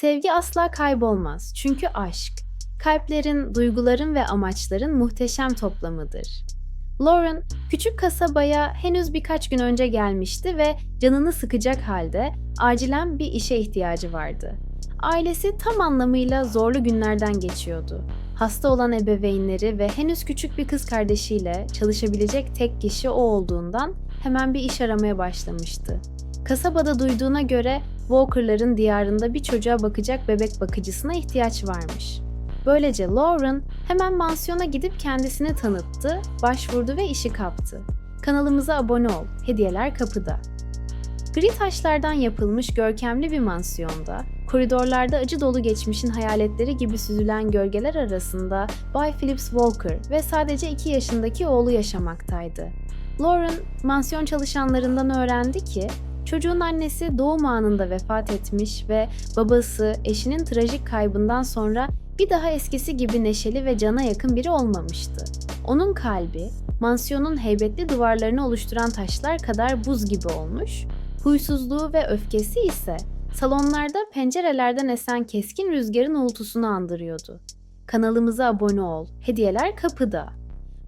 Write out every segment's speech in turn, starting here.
Sevgi asla kaybolmaz çünkü aşk, kalplerin, duyguların ve amaçların muhteşem toplamıdır. Lauren, küçük kasabaya henüz birkaç gün önce gelmişti ve canını sıkacak halde acilen bir işe ihtiyacı vardı. Ailesi tam anlamıyla zorlu günlerden geçiyordu. Hasta olan ebeveynleri ve henüz küçük bir kız kardeşiyle çalışabilecek tek kişi o olduğundan hemen bir iş aramaya başlamıştı. Kasabada duyduğuna göre Walker'ların diyarında bir çocuğa bakacak bebek bakıcısına ihtiyaç varmış. Böylece Lauren hemen mansiyona gidip kendisini tanıttı, başvurdu ve işi kaptı. Kanalımıza abone ol, hediyeler kapıda. Gri taşlardan yapılmış görkemli bir mansiyonda, koridorlarda acı dolu geçmişin hayaletleri gibi süzülen gölgeler arasında Bay Phillips Walker ve sadece 2 yaşındaki oğlu yaşamaktaydı. Lauren, mansiyon çalışanlarından öğrendi ki, çocuğun annesi doğum anında vefat etmiş ve babası eşinin trajik kaybından sonra bir daha eskisi gibi neşeli ve cana yakın biri olmamıştı. Onun kalbi, mansiyonun heybetli duvarlarını oluşturan taşlar kadar buz gibi olmuş, huysuzluğu ve öfkesi ise salonlarda pencerelerden esen keskin rüzgarın uğultusunu andırıyordu. Kanalımıza abone ol, hediyeler kapıda.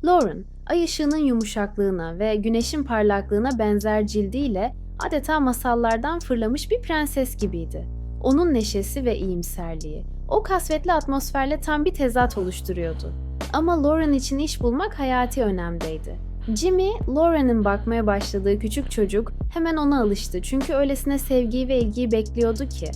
Lauren, ay ışığının yumuşaklığına ve güneşin parlaklığına benzer cildiyle adeta masallardan fırlamış bir prenses gibiydi. Onun neşesi ve iyimserliği, o kasvetli atmosferle tam bir tezat oluşturuyordu. Ama Lauren için iş bulmak hayati önemdeydi. Jimmy, Lauren'ın bakmaya başladığı küçük çocuk hemen ona alıştı çünkü öylesine sevgiyi ve ilgiyi bekliyordu ki.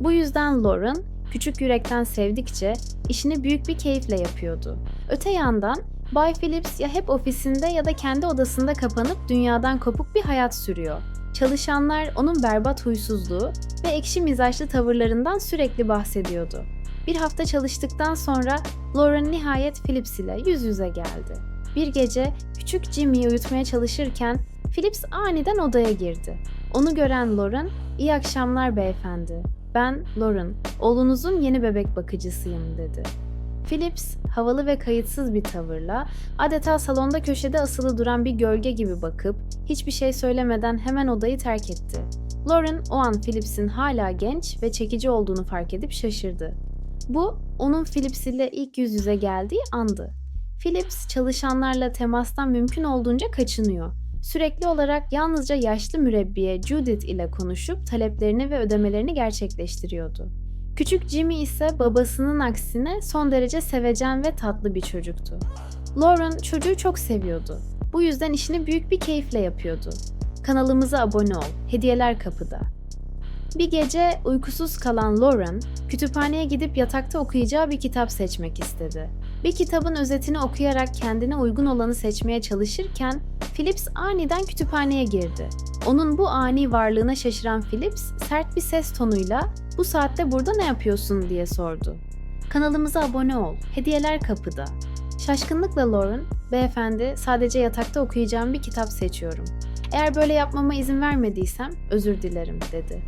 Bu yüzden Lauren, küçük yürekten sevdikçe işini büyük bir keyifle yapıyordu. Öte yandan Bay Phillips ya hep ofisinde ya da kendi odasında kapanıp dünyadan kopuk bir hayat sürüyor. Çalışanlar onun berbat huysuzluğu ve ekşi mizaçlı tavırlarından sürekli bahsediyordu. Bir hafta çalıştıktan sonra Lauren nihayet Phillips ile yüz yüze geldi. Bir gece küçük Jimmy'yi uyutmaya çalışırken Phillips aniden odaya girdi. Onu gören Lauren, "İyi akşamlar beyefendi. Ben Lauren, oğlunuzun yeni bebek bakıcısıyım." dedi. Phillips havalı ve kayıtsız bir tavırla adeta salonda köşede asılı duran bir gölge gibi bakıp hiçbir şey söylemeden hemen odayı terk etti. Lauren o an Phillips'in hala genç ve çekici olduğunu fark edip şaşırdı. Bu onun Phillips ile ilk yüz yüze geldiği andı. Phillips çalışanlarla temastan mümkün olduğunca kaçınıyor. Sürekli olarak yalnızca yaşlı mürebbiye Judith ile konuşup taleplerini ve ödemelerini gerçekleştiriyordu. Küçük Jimmy ise babasının aksine son derece sevecen ve tatlı bir çocuktu. Lauren çocuğu çok seviyordu. Bu yüzden işini büyük bir keyifle yapıyordu. Kanalımıza abone ol. Hediyeler kapıda. Bir gece uykusuz kalan Lauren, kütüphaneye gidip yatakta okuyacağı bir kitap seçmek istedi. Bir kitabın özetini okuyarak kendine uygun olanı seçmeye çalışırken Phillips aniden kütüphaneye girdi. Onun bu ani varlığına şaşıran Phillips sert bir ses tonuyla "Bu saatte burada ne yapıyorsun?" diye sordu. Kanalımıza abone ol. Hediyeler kapıda. Şaşkınlıkla Lauren, "Beyefendi, sadece yatakta okuyacağım bir kitap seçiyorum. Eğer böyle yapmama izin vermediysem özür dilerim." dedi.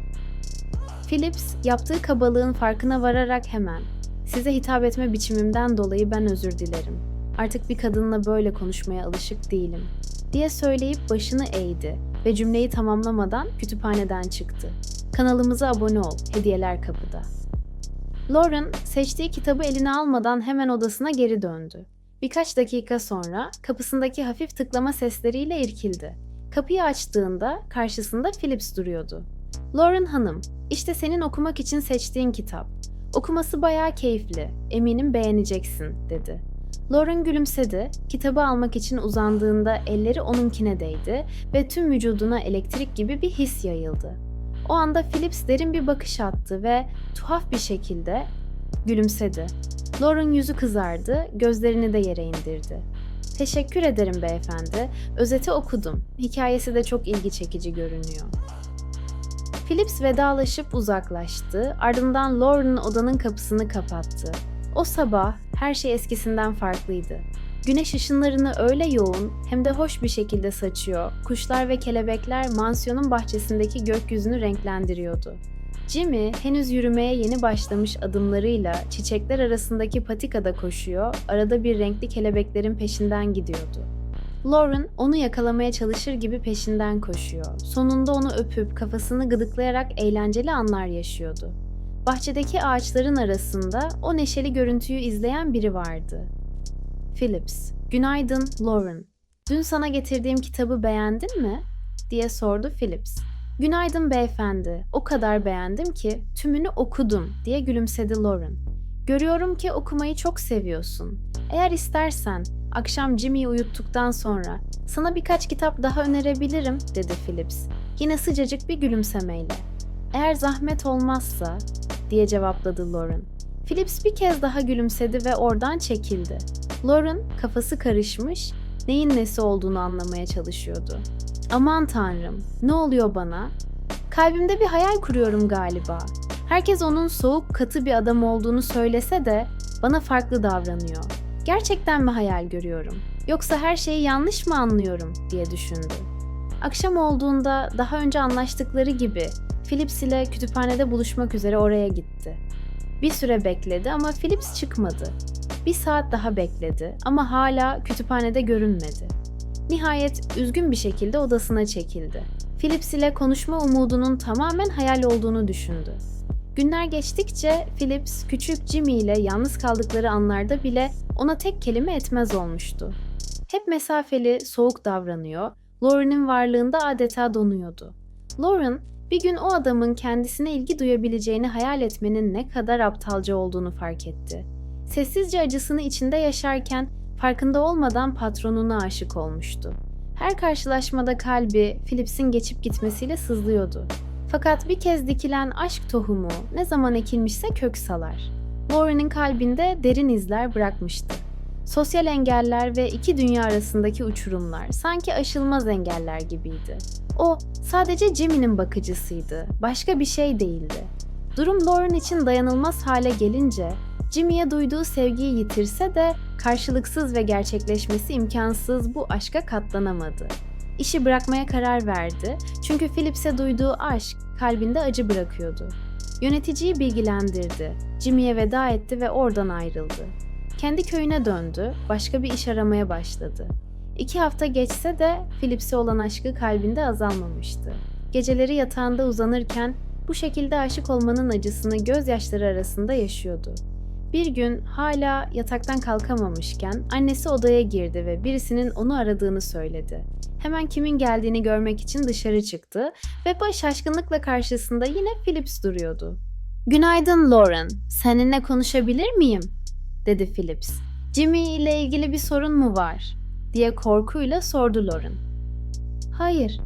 Phillips yaptığı kabalığın farkına vararak hemen "Size hitap etme biçimimden dolayı ben özür dilerim. Artık bir kadınla böyle konuşmaya alışık değilim." diye söyleyip başını eğdi ve cümleyi tamamlamadan kütüphaneden çıktı. Kanalımıza abone ol. Hediyeler kapıda. Lauren seçtiği kitabı eline almadan hemen odasına geri döndü. Birkaç dakika sonra kapısındaki hafif tıklama sesleriyle irkildi. Kapıyı açtığında karşısında Phillips duruyordu. Lauren hanım, işte senin okumak için seçtiğin kitap. Okuması bayağı keyifli, eminim beğeneceksin, dedi. Lauren gülümsedi, kitabı almak için uzandığında elleri onunkine değdi ve tüm vücuduna elektrik gibi bir his yayıldı. O anda Phillips derin bir bakış attı ve tuhaf bir şekilde gülümsedi. Lauren yüzü kızardı, gözlerini de yere indirdi. Teşekkür ederim beyefendi. Özeti okudum. Hikayesi de çok ilgi çekici görünüyor. Phillips vedalaşıp uzaklaştı. Ardından Lauren'ın odanın kapısını kapattı. O sabah her şey eskisinden farklıydı. Güneş ışınlarını öyle yoğun hem de hoş bir şekilde saçıyor. Kuşlar ve kelebekler mansiyonun bahçesindeki gökyüzünü renklendiriyordu. Jimmy henüz yürümeye yeni başlamış adımlarıyla çiçekler arasındaki patikada koşuyor, arada bir renkli kelebeklerin peşinden gidiyordu. Lauren onu yakalamaya çalışır gibi peşinden koşuyor. Sonunda onu öpüp kafasını gıdıklayarak eğlenceli anlar yaşıyordu. bahçedeki ağaçların arasında o neşeli görüntüyü izleyen biri vardı. Phillips, günaydın Lauren. Dün sana getirdiğim kitabı beğendin mi? diye sordu Phillips. Günaydın beyefendi. O kadar beğendim ki tümünü okudum diye gülümsedi Lauren. Görüyorum ki okumayı çok seviyorsun. Eğer istersen akşam Jimmy'yi uyuttuktan sonra sana birkaç kitap daha önerebilirim dedi Phillips. Yine sıcacık bir gülümsemeyle. Eğer zahmet olmazsa diye cevapladı Lauren. Phillips bir kez daha gülümsedi ve oradan çekildi. Lauren kafası karışmış, neyin nesi olduğunu anlamaya çalışıyordu. Aman tanrım, ne oluyor bana? Kalbimde bir hayal kuruyorum galiba. Herkes onun soğuk, katı bir adam olduğunu söylese de bana farklı davranıyor. Gerçekten mi hayal görüyorum? Yoksa her şeyi yanlış mı anlıyorum diye düşündü. Akşam olduğunda daha önce anlaştıkları gibi Phillips ile kütüphanede buluşmak üzere oraya gitti. Bir süre bekledi ama Phillips çıkmadı. Bir saat daha bekledi ama hala kütüphanede görünmedi. Nihayet üzgün bir şekilde odasına çekildi. Phillips ile konuşma umudunun tamamen hayal olduğunu düşündü. Günler geçtikçe Phillips küçük Jimmy ile yalnız kaldıkları anlarda bile ona tek kelime etmez olmuştu. Hep mesafeli, soğuk davranıyor, Lauren'in varlığında adeta donuyordu. Lauren, bir gün o adamın kendisine ilgi duyabileceğini hayal etmenin ne kadar aptalca olduğunu fark etti. Sessizce acısını içinde yaşarken farkında olmadan patronuna aşık olmuştu. Her karşılaşmada kalbi Phillips'in geçip gitmesiyle sızlıyordu. Fakat bir kez dikilen aşk tohumu ne zaman ekilmişse kök salar. Lauren'in kalbinde derin izler bırakmıştı. Sosyal engeller ve iki dünya arasındaki uçurumlar sanki aşılmaz engeller gibiydi. O sadece Jimmy'nin bakıcısıydı, başka bir şey değildi. Durum Lauren için dayanılmaz hale gelince Jimmy'ye duyduğu sevgiyi yitirse de karşılıksız ve gerçekleşmesi imkansız bu aşka katlanamadı. İşi bırakmaya karar verdi çünkü Phillips'e duyduğu aşk kalbinde acı bırakıyordu. Yöneticiyi bilgilendirdi, Jimmy'ye veda etti ve oradan ayrıldı. Kendi köyüne döndü, başka bir iş aramaya başladı. İki hafta geçse de Phillips'e olan aşkı kalbinde azalmamıştı. Geceleri yatağında uzanırken bu şekilde aşık olmanın acısını gözyaşları arasında yaşıyordu. Bir gün hala yataktan kalkamamışken annesi odaya girdi ve birisinin onu aradığını söyledi. Hemen kimin geldiğini görmek için dışarı çıktı ve baş şaşkınlıkla karşısında yine Phillips duruyordu. Günaydın Lauren, seninle konuşabilir miyim? dedi Phillips. Jimmy ile ilgili bir sorun mu var? diye korkuyla sordu Lauren. Hayır.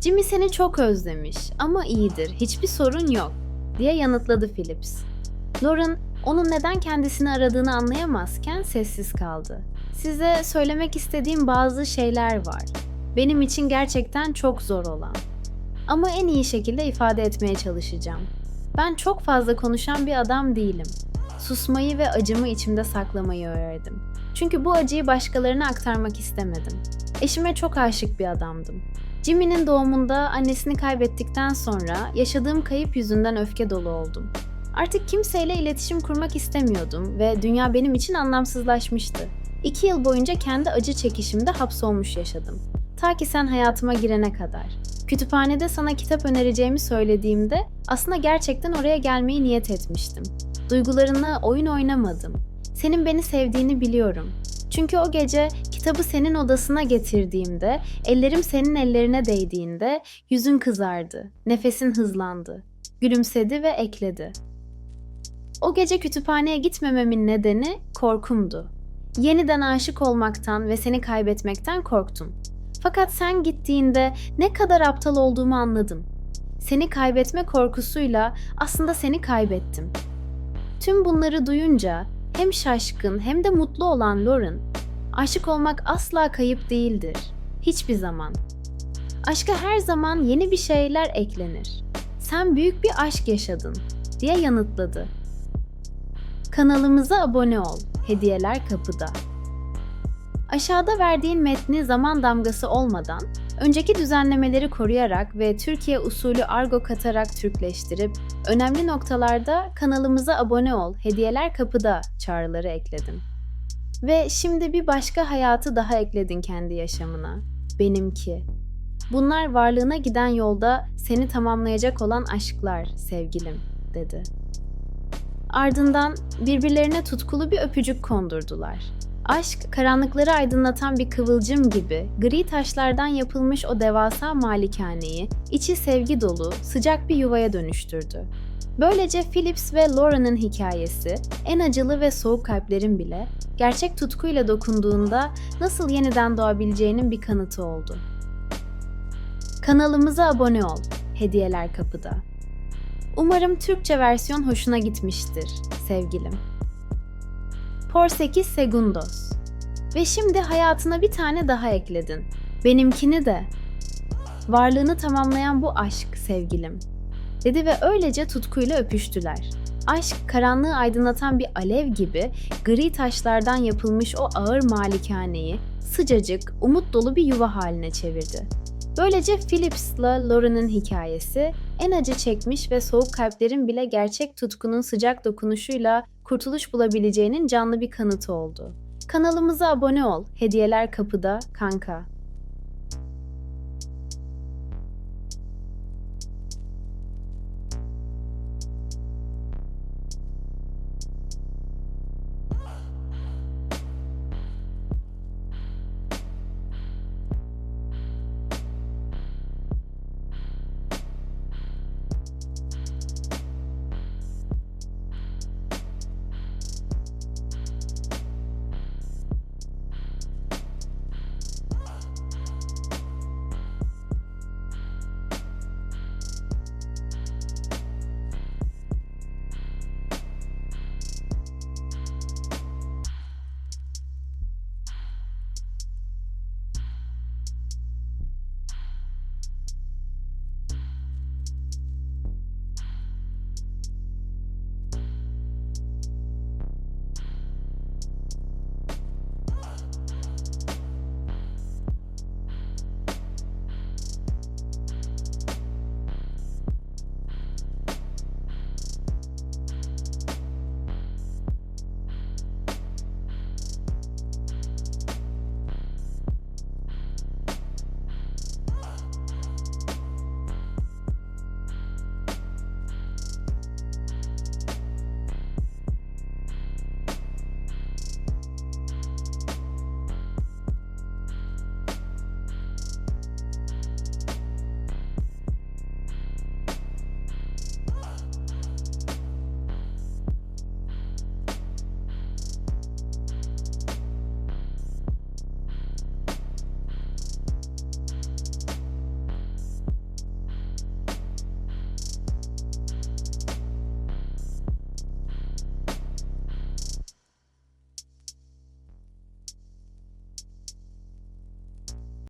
Jimmy seni çok özlemiş ama iyidir, hiçbir sorun yok diye yanıtladı Phillips. Lauren onun neden kendisini aradığını anlayamazken sessiz kaldı. Size söylemek istediğim bazı şeyler var. Benim için gerçekten çok zor olan. Ama en iyi şekilde ifade etmeye çalışacağım. Ben çok fazla konuşan bir adam değilim. Susmayı ve acımı içimde saklamayı öğrendim. Çünkü bu acıyı başkalarına aktarmak istemedim. Eşime çok aşık bir adamdım. Jimmy'nin doğumunda annesini kaybettikten sonra yaşadığım kayıp yüzünden öfke dolu oldum. Artık kimseyle iletişim kurmak istemiyordum ve dünya benim için anlamsızlaşmıştı. İki yıl boyunca kendi acı çekişimde hapsolmuş yaşadım. Ta ki sen hayatıma girene kadar. Kütüphanede sana kitap önereceğimi söylediğimde aslında gerçekten oraya gelmeyi niyet etmiştim. Duygularınla oyun oynamadım. Senin beni sevdiğini biliyorum. Çünkü o gece kitabı senin odasına getirdiğimde, ellerim senin ellerine değdiğinde yüzün kızardı, nefesin hızlandı. Gülümsedi ve ekledi. O gece kütüphaneye gitmememin nedeni korkumdu. Yeniden aşık olmaktan ve seni kaybetmekten korktum. Fakat sen gittiğinde ne kadar aptal olduğumu anladım. Seni kaybetme korkusuyla aslında seni kaybettim. Tüm bunları duyunca hem şaşkın hem de mutlu olan Lauren, aşık olmak asla kayıp değildir. Hiçbir zaman. Aşka her zaman yeni bir şeyler eklenir. Sen büyük bir aşk yaşadın diye yanıtladı. Kanalımıza abone ol. Hediyeler kapıda. Aşağıda verdiğin metni zaman damgası olmadan, önceki düzenlemeleri koruyarak ve Türkiye usulü argo katarak Türkleştirip, önemli noktalarda kanalımıza abone ol, hediyeler kapıda çağrıları ekledim. Ve şimdi bir başka hayatı daha ekledin kendi yaşamına. Benimki. Bunlar varlığına giden yolda seni tamamlayacak olan aşklar sevgilim, dedi. Ardından birbirlerine tutkulu bir öpücük kondurdular. Aşk, karanlıkları aydınlatan bir kıvılcım gibi gri taşlardan yapılmış o devasa malikaneyi içi sevgi dolu, sıcak bir yuvaya dönüştürdü. Böylece Phillips ve Lauren'ın hikayesi, en acılı ve soğuk kalplerin bile gerçek tutkuyla dokunduğunda nasıl yeniden doğabileceğinin bir kanıtı oldu. Kanalımıza abone ol. Hediyeler kapıda. Umarım Türkçe versiyon hoşuna gitmiştir sevgilim. Porsekiz Segundos. Ve şimdi hayatına bir tane daha ekledin. Benimkini de. Varlığını tamamlayan bu aşk sevgilim. Dedi ve öylece tutkuyla öpüştüler. Aşk karanlığı aydınlatan bir alev gibi gri taşlardan yapılmış o ağır malikaneyi sıcacık, umut dolu bir yuva haline çevirdi. Böylece Phillips'la Lauren'ın hikayesi en acı çekmiş ve soğuk kalplerin bile gerçek tutkunun sıcak dokunuşuyla kurtuluş bulabileceğinin canlı bir kanıtı oldu. Kanalımıza abone ol. Hediyeler kapıda, kanka.